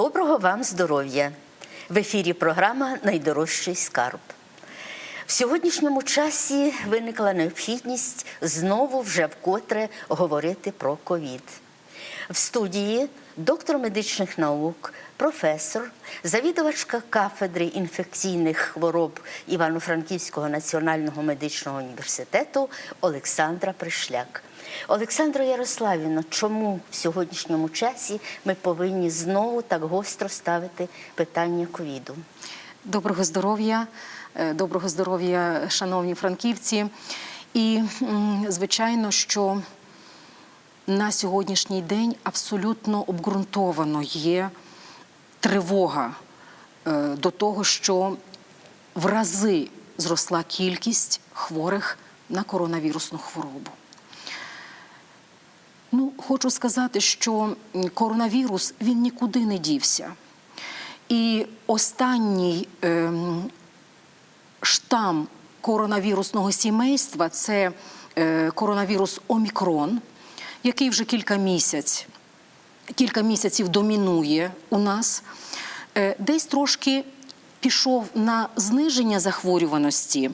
Доброго вам здоров'я! В ефірі програма Найдорожчий скарб. В сьогоднішньому часі виникла необхідність знову вже вкотре говорити про ковід. В студії доктор медичних наук, професор, завідувачка кафедри інфекційних хвороб Івано-Франківського національного медичного університету Олександра Пришляк. Олександро Ярославівно, чому в сьогоднішньому часі ми повинні знову так гостро ставити питання ковіду? Доброго здоров'я, е, доброго здоров'я, шановні франківці. І, звичайно, що на сьогоднішній день абсолютно обґрунтовано є тривога е, до того, що в рази зросла кількість хворих на коронавірусну хворобу. Ну, хочу сказати, що коронавірус він нікуди не дівся. І останній ем, штам коронавірусного сімейства це е, коронавірус Омікрон, який вже кілька місяць, кілька місяців домінує у нас. Е, десь трошки пішов на зниження захворюваності,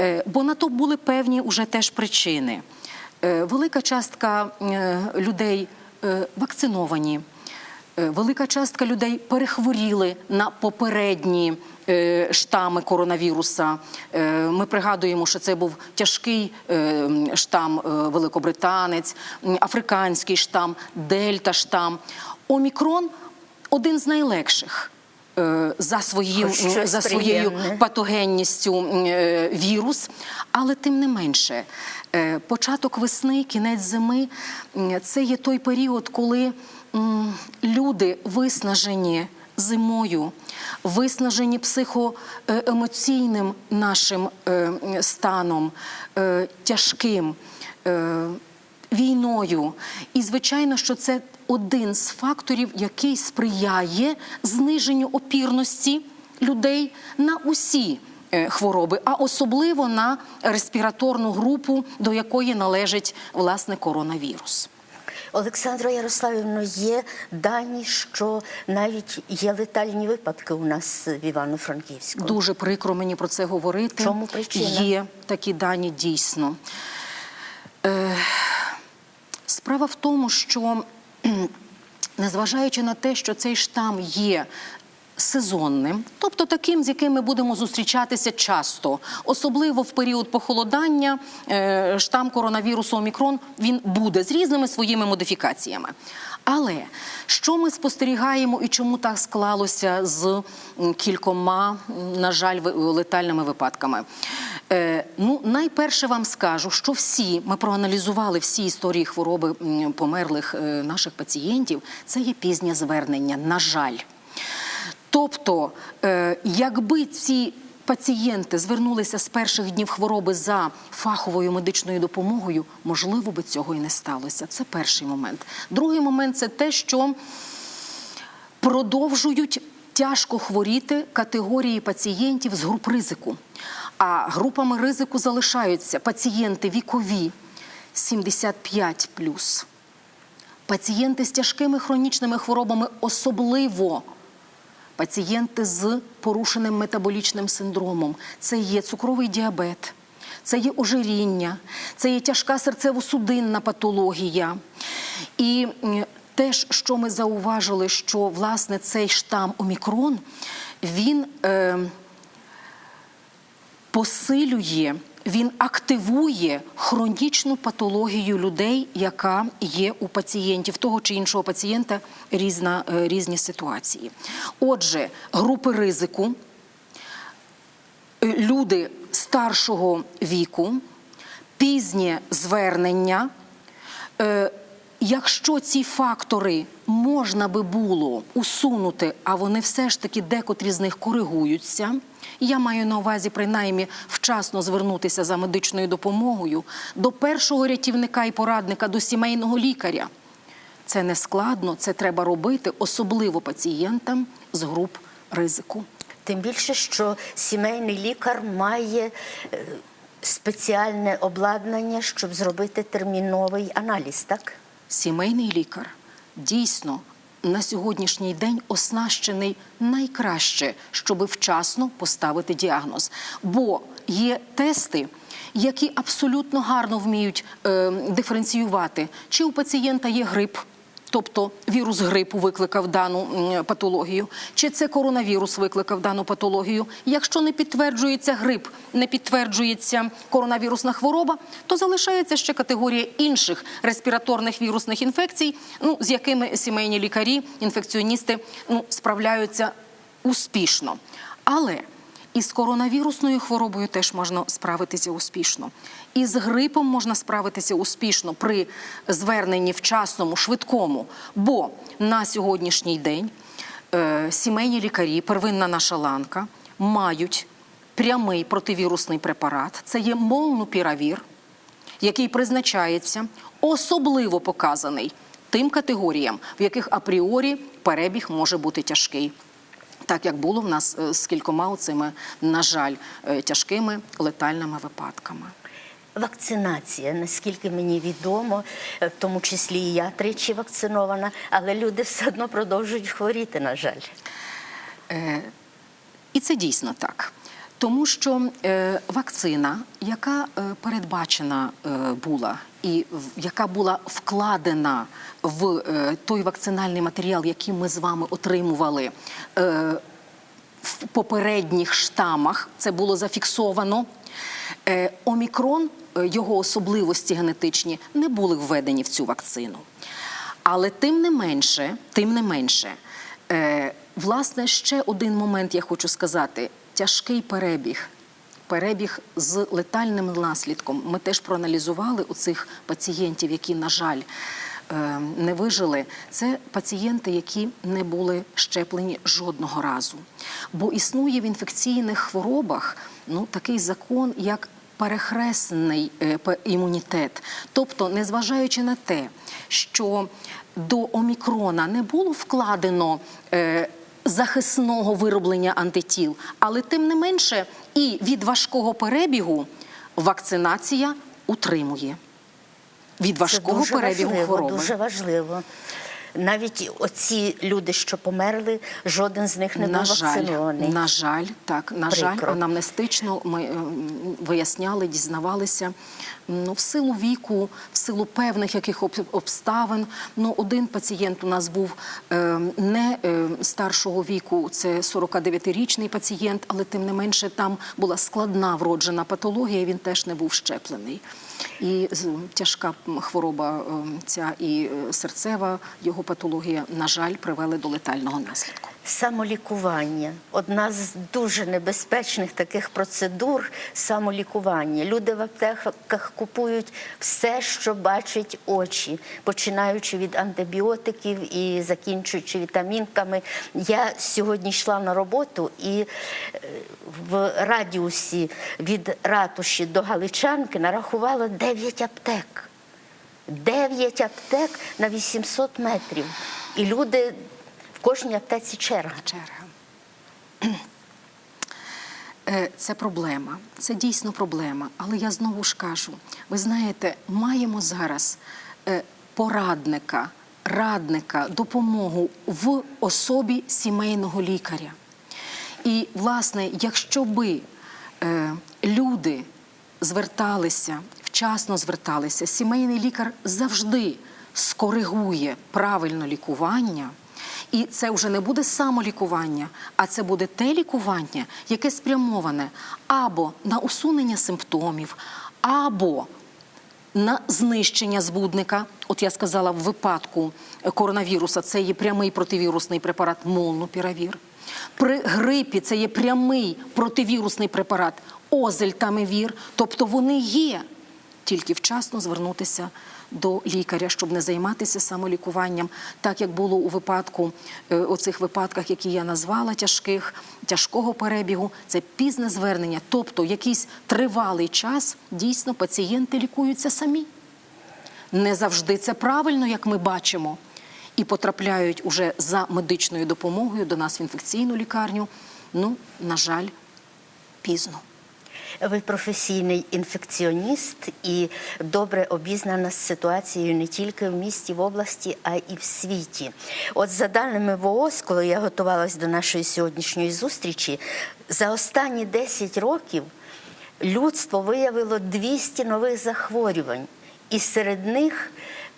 е, бо на то були певні уже теж причини. Е, велика частка людей вакциновані. Е, Велика частка людей перехворіли на попередні е, штами коронавіруса. Е, Ми пригадуємо, що це був тяжкий штам великобританець, африканський штам, дельта штам. Омікрон один з найлегших. За своїм за своєю приємне. патогенністю вірус, але тим не менше, початок весни, кінець зими це є той період, коли люди виснажені зимою, виснажені психоемоційним нашим е, станом, е, тяжким. е, Війною, і звичайно, що це один з факторів, який сприяє зниженню опірності людей на усі хвороби, а особливо на респіраторну групу, до якої належить власне коронавірус. Олександро Ярославівно, є дані, що навіть є летальні випадки у нас в Івано-Франківську. Дуже прикро мені про це говорити. Чому причина? Є такі дані дійсно. Е, справа в тому, що незважаючи на те, що цей штам є сезонним, тобто таким, з яким ми будемо зустрічатися часто, особливо в період похолодання, е, штам коронавірусу Омікрон він буде з різними своїми модифікаціями. Але що ми спостерігаємо і чому так склалося з кількома, на жаль, летальними випадками? Е, ну, найперше вам скажу, що всі ми проаналізували всі історії хвороби померлих е, наших пацієнтів. Це є пізнє звернення. На жаль. Тобто, е, якби ці пацієнти звернулися з перших днів хвороби за фаховою медичною допомогою, можливо би цього і не сталося. Це перший момент. Другий момент це те, що продовжують тяжко хворіти категорії пацієнтів з груп ризику. А групами ризику залишаються пацієнти вікові 75 пацієнти з тяжкими хронічними хворобами, особливо пацієнти з порушеним метаболічним синдромом. Це є цукровий діабет, це є ожиріння, це є тяжка серцево-судинна патологія. І м, теж, що ми зауважили, що власне цей штам Омікрон, він. Е, посилює, він активує хронічну патологію людей, яка є у пацієнтів, того чи іншого пацієнта різна, е, різні ситуації. Отже, групи ризику, е, люди старшого віку, пізнє звернення. Якщо ці фактори можна би було усунути, а вони все ж таки декотрі з них коригуються. Я маю на увазі принаймні вчасно звернутися за медичною допомогою до першого рятівника і порадника, до сімейного лікаря. Це не складно, це треба робити, особливо пацієнтам з груп ризику. Тим більше, що сімейний лікар має е, спеціальне обладнання, щоб зробити терміновий аналіз, так? Сімейний лікар дійсно на сьогоднішній день оснащений найкраще, щоб вчасно поставити діагноз. Бо є тести, які абсолютно гарно вміють е, диференціювати, чи у пацієнта є грип. Тобто вірус грипу викликав дану патологію, чи це коронавірус викликав дану патологію. Якщо не підтверджується грип, не підтверджується коронавірусна хвороба, то залишається ще категорія інших респіраторних вірусних інфекцій, ну з якими сімейні лікарі, інфекціоністи ну, справляються успішно. Але із коронавірусною хворобою теж можна справитися успішно. І з грипом можна справитися успішно при зверненні вчасному, швидкому. Бо на сьогоднішній день е, сімейні лікарі, первинна наша ланка, мають прямий противірусний препарат. Це є молнупіравір, який призначається особливо показаний тим категоріям, в яких апріорі перебіг може бути тяжкий. Так як було в нас е, з кількома цими, на жаль, е, тяжкими летальними випадками. Вакцинація, наскільки мені відомо, е, в тому числі і я тричі вакцинована, але люди все одно продовжують хворіти, на жаль. Е, І це дійсно так. Тому що е, вакцина, яка е, передбачена е, була і в- яка була вкладена в е, той вакцинальний матеріал, який ми з вами отримували е, в попередніх штамах, це було зафіксовано. Е, Омікрон, е, його особливості генетичні не були введені в цю вакцину. Але тим не менше, тим не менше, е, власне, ще один момент я хочу сказати: тяжкий перебіг. Перебіг з летальним наслідком. Ми теж проаналізували у цих пацієнтів, які, на жаль, е, не вижили. Це пацієнти, які не були щеплені жодного разу. Бо існує в інфекційних хворобах ну, такий закон, як перехресний е, імунітет. Тобто, незважаючи на те, що до омікрона не було вкладено. Захисного вироблення антитіл, але тим не менше, і від важкого перебігу вакцинація утримує від важкого дуже перебігу важливо, хвороби. Дуже важливо. Навіть оці люди, що померли, жоден з них не на був жаль, вакцинований. на жаль, так на жаль, Прикро. анамнестично ми е, виясняли, дізнавалися. Ну, в силу віку, в силу певних яких обставин. Ну, один пацієнт у нас був е, не е, старшого віку, це 49-річний пацієнт, але тим не менше там була складна вроджена патологія. Він теж не був щеплений. І тяжка хвороба е, ця і е, серцева його патологія, на жаль, привели до летального наслідку. Самолікування одна з дуже небезпечних таких процедур самолікування. Люди в аптеках купують все, що бачать очі, починаючи від антибіотиків і закінчуючи вітамінками. Я сьогодні йшла на роботу і е, в радіусі від ратуші до Галичанки нарахувала 9 аптек. 9 аптек на 800 метрів. І люди в кожній аптеці черга. черга. Е, Це проблема, це дійсно проблема. Але я знову ж кажу: ви знаєте, маємо зараз е, порадника, радника, допомогу в особі сімейного лікаря. І, власне, якщо би е, люди зверталися, вчасно зверталися, сімейний лікар завжди скоригує правильно лікування. І це вже не буде самолікування, а це буде те лікування, яке спрямоване або на усунення симптомів, або на знищення збудника. От я сказала, в випадку коронавіруса це є прямий противірусний препарат молнупіравір. При грипі це є прямий противірусний препарат озельтамивір. Тобто вони є. Тільки вчасно звернутися до лікаря, щоб не займатися самолікуванням, так як було у випадку е, оцих випадках, які я назвала тяжких, тяжкого перебігу. Це пізне звернення, тобто якийсь тривалий час дійсно пацієнти лікуються самі. Не завжди це правильно, як ми бачимо, і потрапляють уже за медичною допомогою до нас в інфекційну лікарню. Ну, на жаль, пізно. Ви професійний інфекціоніст і добре обізнана з ситуацією не тільки в місті, в області, а й в світі. От за даними ВООЗ, коли я готувалась до нашої сьогоднішньої зустрічі, за останні 10 років людство виявило 200 нових захворювань, і серед них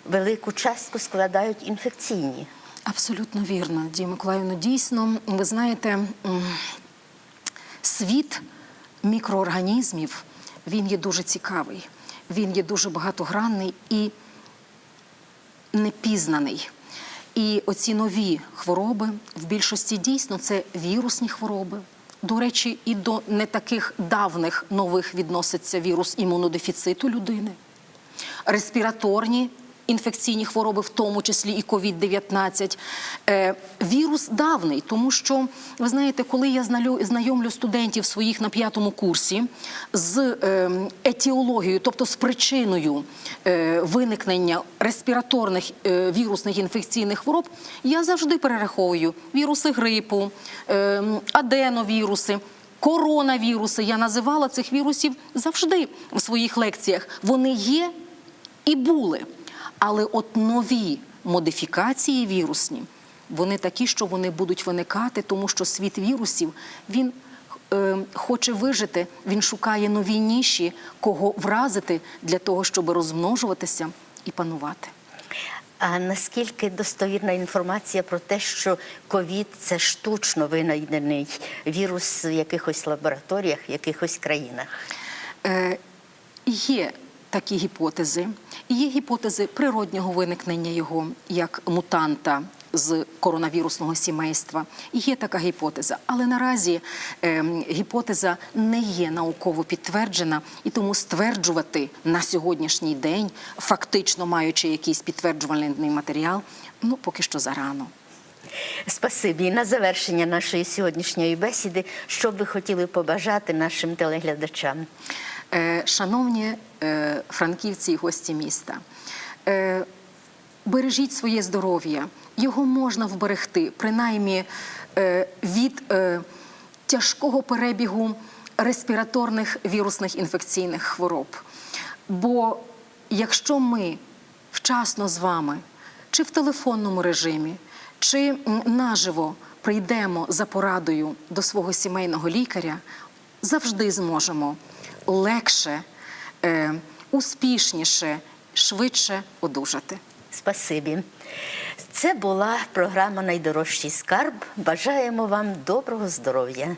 велику частку складають інфекційні. Абсолютно вірно, Дія Миколаївна. Дійсно, ви знаєте, світ мікроорганізмів він є дуже цікавий, він є дуже багатогранний і непізнаний. І оці нові хвороби в більшості дійсно це вірусні хвороби. До речі, і до не таких давних нових відноситься вірус імунодефіциту людини респіраторні інфекційні хвороби, в тому числі і COVID-19. Е, вірус давний, тому що ви знаєте, коли я знайомлю студентів своїх на п'ятому курсі з е, етіологією, тобто з причиною е, виникнення респіраторних вірусних інфекційних хвороб, я завжди перераховую віруси грипу, аденовіруси. Коронавіруси я називала цих вірусів завжди в своїх лекціях. Вони є і були. Але от нові модифікації вірусні, вони такі, що вони будуть виникати, тому що світ вірусів він е, хоче вижити, він шукає нові ніші, кого вразити для того, щоб розмножуватися і панувати. А наскільки достовірна інформація про те, що ковід це штучно винайдений вірус в якихось лабораторіях, в якихось країнах? Е, є такі гіпотези. І Є гіпотези природнього виникнення його як мутанта з коронавірусного сімейства. Є така гіпотеза, але наразі е, гіпотеза не є науково підтверджена, і тому стверджувати на сьогоднішній день, фактично маючи якийсь підтверджувальний матеріал, ну поки що зарано. Спасибі. І на завершення нашої сьогоднішньої бесіди, що б ви хотіли побажати нашим телеглядачам? Е, Шановні е, франківці і гості міста, е, бережіть своє здоров'я. Його можна вберегти, принаймні від тяжкого перебігу респіраторних вірусних інфекційних хвороб. Бо якщо ми вчасно з вами, чи в телефонному режимі, чи наживо прийдемо за порадою до свого сімейного лікаря, завжди зможемо легше, е, успішніше, швидше одужати. Спасибі. Це була програма Найдорожчий скарб. Бажаємо вам доброго здоров'я.